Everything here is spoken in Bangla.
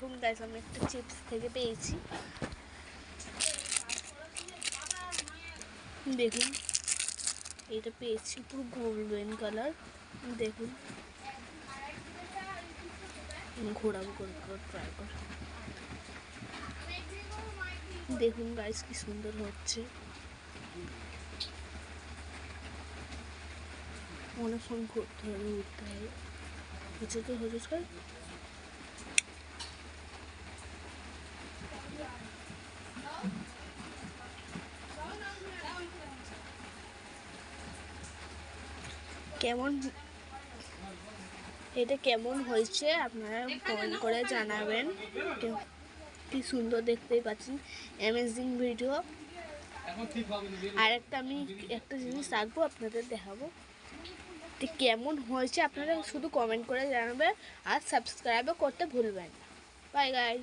দেখুন গাইস আমি একটা চিপস থেকে পেয়েছি। দেখুন এটা পেয়েছি পুরো গোল্ডেন কালার দেখুন। ঘোরাবো করে ট্রাই কর। দেখুন গাইস কি সুন্দর হচ্ছে। অনেকক্ষণ ঘুরতে হবে উঠতে হবে হচ্ছে তো, হচ্ছে কেমন এটা কেমন হয়েছে আপনারা কমেন্ট করে জানাবেন। কে- সুন্দর দেখতেই পাচ্ছেন। অ্যামেজিং ভিডিও আর একটা আমি একটা জিনিস রাখব, আপনাদের দেখাবো। তো কেমন হয়েছে, আপনারা শুধু কমেন্ট করে জানাবেন আর সাবস্ক্রাইবও করতে ভুলবেন বাই গাইজ